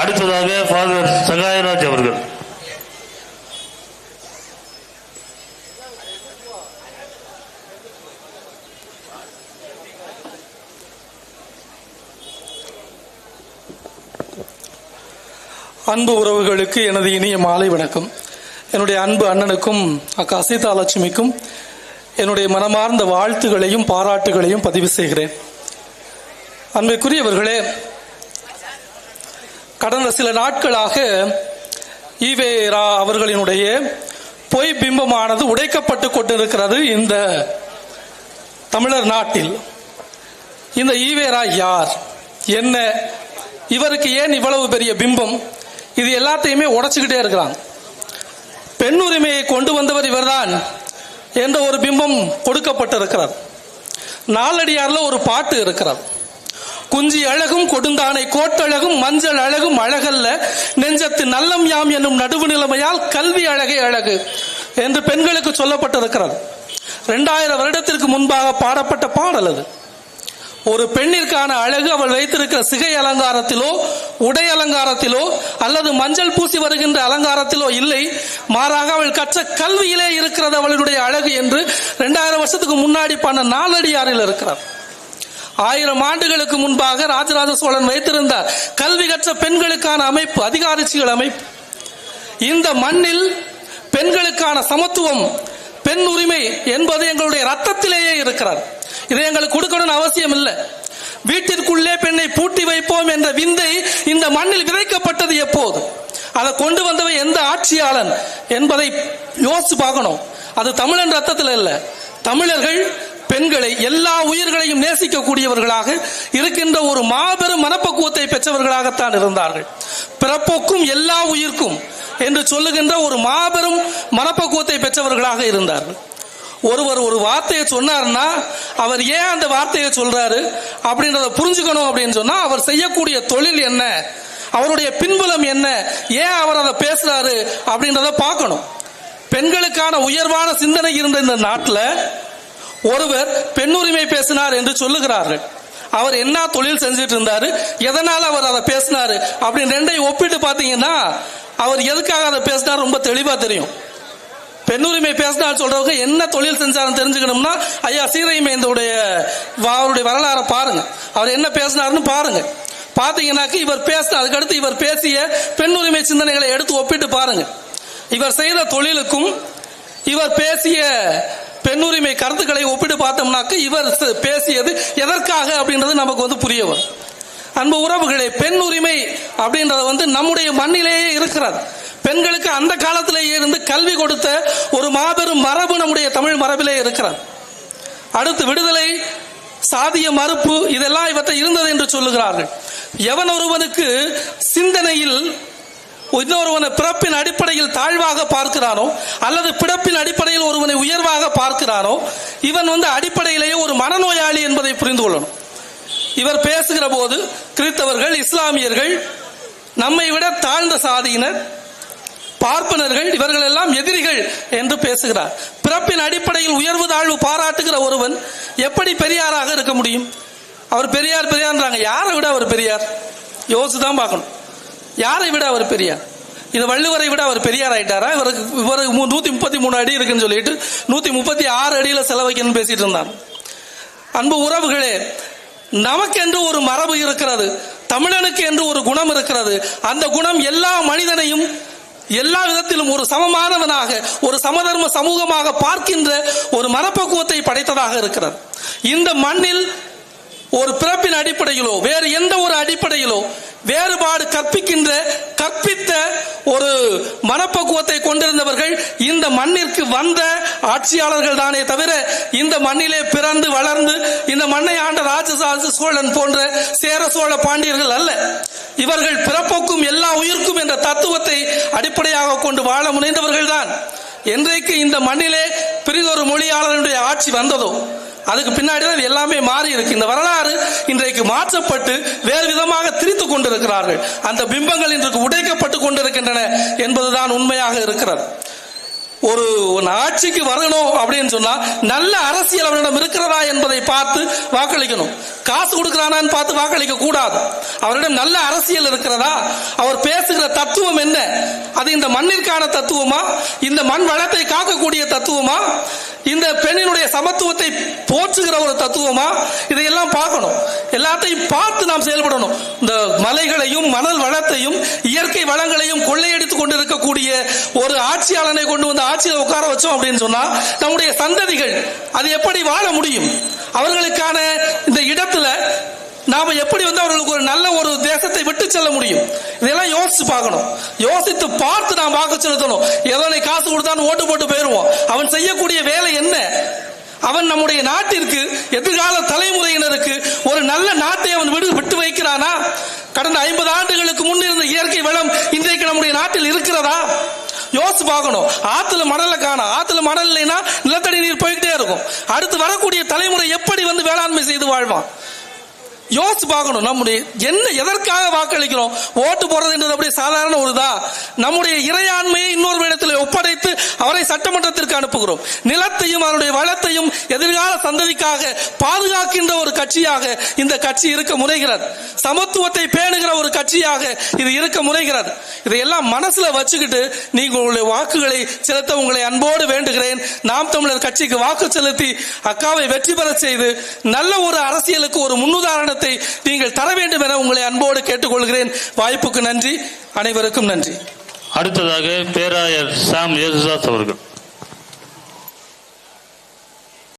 அடுத்ததாக ஃபாதர் சகாயராஜ் அவர்கள். அன்பு உறவுகளுக்கு எனது இனிய மாலை வணக்கம். என்னுடைய அன்பு அண்ணனுக்கும் அக்கா சீதாலட்சுமிக்கும் என்னுடைய மனமார்ந்த வாழ்த்துகளையும் பாராட்டுகளையும் பதிவு செய்கிறேன். அன்பிற்குரியவர்களே கடந்த சில நாட்களாக ஈவேரா அவர்களினுடைய பொய் பிம்பமானது உடைக்கப்பட்டு கொண்டிருக்கிறது இந்த தமிழர் நாட்டில். இந்த ஈவேரா யார்? என்ன? இவருக்கு ஏன் இவ்வளவு பெரிய பிம்பம்? இது எல்லாத்தையுமே உடைச்சுக்கிட்டே இருக்கிறாங்க பெண் உரிமையை கொண்டு வந்தவர் இவர்தான். என்ற ஒரு பிம்பம் கொடுக்கப்பட்டிருக்கிறது. நாளடியாரில் ஒரு பாட்டு இருக்கிறது. குஞ்சி அழகும் கொடுந்தானை கோட்டழகும் மஞ்சள் அழகும் அழகல்ல. நெஞ்சத்து நல்லம் யாம் என்னும் நடுவு நிலைமையால் கல்வி அழகே அழகு என்று பெண்களுக்கு சொல்லப்பட்டிருக்கிறது. ரெண்டாயிரம் வருடத்திற்கு முன்பாக பாடப்பட்ட பாடல் அது. ஒரு பெண்ணிற்கான அழகு அவள் வைத்திருக்கிற சிகை அலங்காரத்திலோ உடை அலங்காரத்திலோ அல்லது மஞ்சள் பூசி வருகின்ற அலங்காரத்திலோ இல்லை. மாறாக அவள் கற்ற கல்வியிலே இருக்கிறது அவளுடைய அழகு என்று ரெண்டாயிரம் வருஷத்துக்கு முன்னாடி பண்ண நாலடியாரில் இருக்கிறார். ஆயிரம் ஆண்டுகளுக்கு முன்பாக ராஜராஜ சோழன் வைத்திருந்தார் கல்வி கற்ற பெண்களுக்கான அமைப்பு அதிகாரிச்சிகள் அமைப்பு. இந்த மண்ணில் பெண்களுக்கான சமத்துவம் பெண் உரிமை என்பது எங்களுடைய ரத்தத்திலேயே இருக்கிறார் இதை எங்களுக்கு கொடுக்கணும்னு அவசியம் இல்லை. வீட்டிற்குள்ளே பெண்ணை பூட்டி வைப்போம் என்ற விந்தை இந்த மண்ணில் விதைக்கப்பட்டது எப்போது? அதை கொண்டு வந்தவன் எந்த ஆட்சியாளன் என்பதை யோசிச்சு பார்க்கணும். அது தமிழன் ரத்தத்தில் இல்லை. தமிழர்கள் பெண்களை எல்லா உயிர்களையும் நேசிக்கக்கூடியவர்களாக இருக்கின்ற ஒரு மாபெரும் மனப்பக்குவத்தை பெற்றவர்களாகத்தான் இருந்தார்கள். பிறப்போக்கும் எல்லா உயிர்க்கும் என்று சொல்லுகின்ற ஒரு மாபெரும் மனப்பக்குவத்தை பெற்றவர்களாக இருந்தார்கள். ஒருவர் ஒரு வார்த்தையை சொன்னார்னா அவர் ஏன் அந்த வார்த்தையை சொல்றாரு அப்படின்றத புரிஞ்சுக்கணும் அப்படின்னு சொன்னா அவர் செய்யக்கூடிய தொழில் என்ன அவருடைய பின்புலம் என்ன ஏன் அவர் அதை பேசுறாரு அப்படின்றத பார்க்கணும். பெண்களுக்கான உயர்வான சிந்தனை இருந்த இந்த நாட்டில் ஒருவர் பெண்ணுரிமை பேசினார் என்று சொல்லுகிறார்கள். அவர் என்ன தொழில் செஞ்சுட்டு இருந்தாரு எதனால அவர் அதை பேசினாரு? அப்படின்னு ரெண்டையும் ஒப்பிட்டு பார்த்தீங்கன்னா அவர் எதுக்காக அதை பேசினார் ரொம்ப தெளிவா தெரியும். பெண்ணுரிமை பேசினார் சொல்றவங்க என்ன தொழில் செஞ்சாருன்னு தெரிஞ்சுக்கணும்னா ஐயா சீரைமேந்தோடைய அவருடைய வரலாறை பாருங்க. அவர் என்ன பேசினாருன்னு பாருங்க. பாத்தீங்கன்னாக்க இவர் பேசின அதுக்கடுத்து இவர் பேசிய பெண்ணுரிமை சிந்தனைகளை எடுத்து ஒப்பிட்டு பாருங்க. இவர் செய்த தொழிலுக்கும் இவர் பேசிய பெண்ணுரிமை கருத்துக்களை ஒப்பிட்டு பார்த்தோம்னாக்க இவர் பேசியது எதற்காக அப்படின்றது நமக்கு வந்து புரிய வரும். அன்பு உறவுகளே பெண் உரிமை அப்படின்றது வந்து நம்முடைய மண்ணிலேயே இருக்கிறது. பெண்களுக்கு அந்த காலத்திலேயே இருந்து கல்வி கொடுத்த ஒரு மாபெரும் மரபு நம்முடைய தமிழ் மரபிலே இருக்கிறது. அடுத்து விடுதலை சாதிய மறுப்பு இதெல்லாம் இவற்றை இருந்தது என்று சொல்லுகிறார்கள். எவன் ஒருவனுக்கு சிந்தனையில் இன்னொருவனை பிறப்பின் அடிப்படையில் தாழ்வாக பார்க்கிறானோ அல்லது பிறப்பின் அடிப்படையில் ஒருவனை உயர்வாக பார்க்கிறானோ இவன் வந்து அடிப்படையிலேயே ஒரு மனநோயாளி என்பதை புரிந்து கொள்ளணும். இவர் பேசுகிற போது கிறிஸ்தவர்கள் இஸ்லாமியர்கள் நம்மை விட தாழ்ந்த சாதியினர் பார்ப்பனர்கள் இவர்கள் எல்லாம் எதிரிகள் என்று பேசுகிறார். பிறப்பின் அடிப்படையில் உயர்வு தாழ்வு பாராட்டுகிற ஒருவன் எப்படி பெரியாராக இருக்க முடியும்? அவர் பெரியார் பெரியார்ன்றாங்க. யாரை விட அவர் பெரியார்? யோசிச்சு தான் பார்க்கணும். யாரை விட அவர் பெரியார்? இது வள்ளுவரை விட அவர் பெரியார் ஆயிட்டாரா? இவருக்கு இவருக்கு மூ- நூத்தி முப்பத்தி மூணு அடி இருக்குன்னு சொல்லிட்டு நூத்தி முப்பத்தி ஆறு அடியில செலவைக்கணும்னு பேசிட்டு இருந்தார். அன்பு உறவுகளே நமக்கென்று ஒரு மரபு இருக்கிறது தமிழனுக்கு என்று ஒரு குணம் இருக்கிறது. அந்த குணம் எல்லா மனிதனையும் எல்லா விதத்திலும் ஒரு சமமானவனாக ஒரு சமதர்ம சமூகமாக பார்க்கின்ற ஒரு மரப்பக்குவத்தை படைத்ததாக இருக்கிறது. இந்த மண்ணில் ஒரு பிறப்பின் அடிப்படையிலோ வேறு எந்த ஒரு அடிப்படையிலோ வேறுபாடு கற்பிக்கின்ற கற்பித்த ஒரு மனப்பக்குவத்தை கொண்டிருந்தவர்கள் இந்த மண்ணிற்கு வந்த ஆட்சியாளர்கள் தானே தவிர இந்த மண்ணிலே பிறந்து வளர்ந்து இந்த மண்ணை ஆண்ட ராஜசாச சோழன் போன்ற சேர சோழ பாண்டியர்கள் அல்ல. இவர்கள் பிறப்போக்கும் எல்லா உயிர்க்கும் என்ற தத்துவத்தை அடிப்படையாக கொண்டு வாழ முனைந்தவர்கள் தான். என்றைக்கு இந்த மண்ணிலே பெரிதொரு மொழியாளருடைய ஆட்சி வந்ததோ அதுக்கு பின்னாடி தான் எல்லாமே மாறி இருக்கு இந்த வரலாறு மாற்றப்பட்டு வேறு விதமாக திரித்து கொண்டிருக்கிறார்கள். அந்த பிம்பங்கள் இன்றைக்கு உடைக்கப்பட்டு கொண்டிருக்கின்றன என்பதுதான் உண்மையாக இருக்கிறது. ஒரு ஆட்சிக்கு வரணும் அப்படின்னு சொன்னா நல்ல அரசியல் அவனிடம் இருக்கிறதா என்பதை பார்த்து வாக்களிக்கணும். காசு கொடுக்கிறானான்னு பார்த்து வாக்களிக்க கூடாது. அவரிடம் நல்ல அரசியல் இருக்கிறதா? அவர் பேசுகிற தத்துவம் என்ன? அது இந்த மண்ணிற்கான தத்துவமா? இந்த மண் வளத்தை காக்கக்கூடிய தத்துவமா? இந்த பெண்ணினுடைய சமத்துவத்தை போற்றுகிற ஒரு தத்துவமா? இதையெல்லாம் பார்க்கணும். எல்லாத்தையும் பார்த்து நாம் செயல்படணும். இந்த மலைகளையும் மணல் வளத்தையும் இயற்கை வளங்களையும் கொள்ளையடித்துக் கொண்டிருக்கக்கூடிய ஒரு ஆட்சியாளனை கொண்டு வந்து ஆட்சியில் உட்கார வச்சோம் அப்படின்னு சொன்னா நம்முடைய சந்ததிகள் அது எப்படி வாழ முடியும்? அவர்களுக்கான இந்த இடத்துல நாம எப்படி வந்து அவர்களுக்கு ஒரு நல்ல ஒரு தேசத்தை விட்டு செல்ல முடியும்? இதெல்லாம் யோசிச்சு பார்க்கணும். யோசித்து பார்த்து நாம் வாக்கு செலுத்தணும். ஏதோ நீ காசு கொடுத்தான்னு ஓட்டு போட்டு போயிருவோம் அவன் செய்யக்கூடிய வேலை என்ன? அவன் நம்முடைய நாட்டிற்கு எதிர்கால தலைமுறையினருக்கு ஒரு நல்ல நாட்டை அவன் விடு விட்டு வைக்கிறானா? கடந்த ஐம்பது ஆண்டுகளுக்கு முன் இருந்த இயற்கை வளம் இன்றைக்கு நம்முடைய நாட்டில் இருக்கிறதா? யோசிச்சு பார்க்கணும். ஆத்துல மணல காணும் ஆத்துல மணல் இல்லைன்னா நிலத்தடி நீர் போய்கிட்டே இருக்கும். அடுத்து வரக்கூடிய தலைமுறை எப்படி வந்து வேளாண்மை செய்து வாழ்வான்? யோசிச்சு பார்க்கணும். நம்முடைய என்ன எதற்காக வாக்களிக்கிறோம்? ஓட்டு போடுறதுன்றது அப்படியே சாதாரண ஒரு இதா நம்முடைய இறையாண்மையை இன்னொரு இடத்தில் ஒப்படைத்து அவரை சட்டமன்றத்திற்கு அனுப்புகிறோம். நிலத்தையும் அவருடைய வளத்தையும் எதிர்கால சந்ததிக்காக பாதுகாக்கின்ற ஒரு கட்சியாக இந்த கட்சி இருக்க முனைகிறது. சமத்துவத்தை பேணுகிற ஒரு கட்சியாக இது இருக்க முனைகிறது. இதையெல்லாம் மனசுல வச்சுக்கிட்டு நீங்க உங்களுடைய வாக்குகளை செலுத்த உங்களை அன்போடு வேண்டுகிறேன். நாம் தமிழர் கட்சிக்கு வாக்கு செலுத்தி அக்காவை வெற்றி பெற செய்து நல்ல ஒரு அரசியலுக்கு ஒரு முன்னுதாரணத்தை நீங்கள் தர வேண்டும் என உங்களை அன்போடு கேட்டுக்கொள்கிறேன். வாய்ப்புக்கு நன்றி. அனைவருக்கும் நன்றி. அடுத்ததாக பேராயர் சாம் யேசுதாஸ் அவர்கள்.